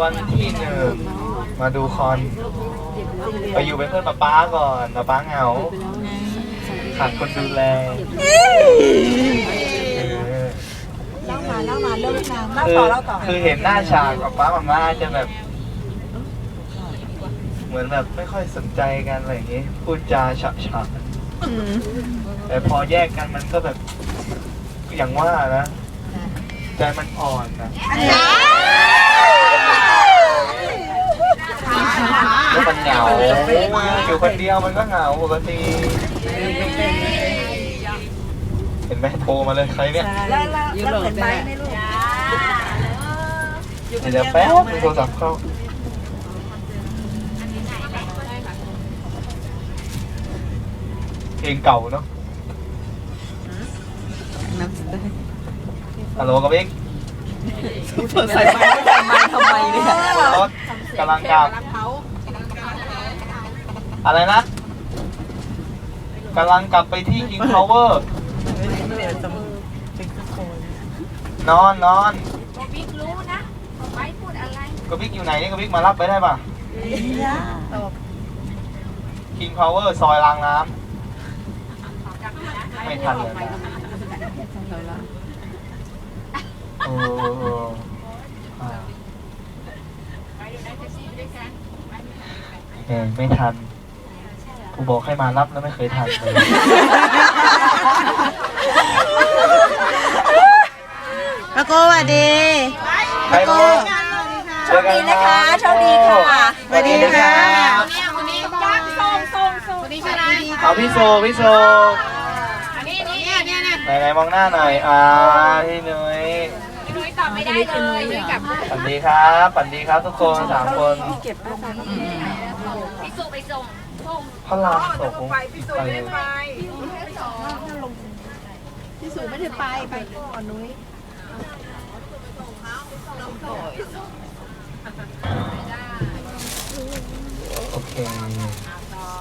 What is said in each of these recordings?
วันที่หนึ่งมาดูคอนไปอยู่เป็นเพื่อนป๊าป๊าก่อนป๊าป๊าเหงาขาดคนดูแลเออเล่ามาเล่ามาเรื่องนางเล่าคือต่อเล่าต่อคือเห็นหน้าฉากป๊าป๊ามาม่าจะแบบ เหมือนแบบไม่ค่อยสนใจกันอะไรอย่างงี้พูดจาฉะฉานแต่พอแยกกันมันก็แบบอย่างว่านะ ใจมันอ่อนนะแล้วมันเหงา อยู่คนเดียวมันก็เหงาปกติเห็นไหมโทรมาเลยใครเนี่ยแล้วแล้วแล้วเหมือนไปไหม่ลูกเดี๋ยวแป๊บนึงโทรศัพท์เข้าเพลงเก่าเนาะฮัลโหลกับเอกใส่ไม้ใส่ไม้ทำไมเนี่ยรถกำลังกลับ อะไรนะกำลังกลับไปที่ King Power นอนนอนบิ๊กรู้นะไว้พูดอะไรกบิ๊กอยู่ไหนนี่กบิ๊กมารับไปได้ป่ะ King Power ซอยรางน้ำไม่ทันเลยนะโอ้อ่าเออไม่ทัน กูบอกให้มารับแล้วไม่เคยทันเลยปะโกสวัสดีไปโมโชคดีนะคะโชคดีค่ะสวัสดีค่ะเนี่ยคนนี้จ้างส่งส่งส่งนี่ใช่ไหมเอาพี่โซพี่โซอันนี้นี่เนี่ยเนี่ยไหนไหนๆมองหน้าหน่อยอ่าพี่นุ้ยพี่นุ้ยตอบไม่ได้เลยนุ้ยกับฝันดีครับฝันดีครับทุกคนสามคนพี่สุไปส่งส่ง พระรามสองไปพี่สูไม่ได้ไปไปก่อนนุ้ยโอเค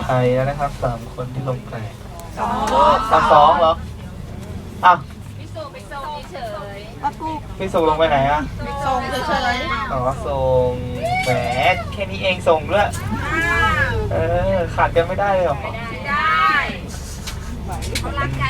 ไทยแล้วนะครับสามคนที่ลงไปสามสองเหรออะพี่สุไปส่งเฉยปะกูพี่สุลงไปไหนอะส่งเฉยอ๋อส่งแหมแค่นี้เองส่งด้วยเออ ขาดกันไม่ได้เลยเหรอ ได้เขารักกัน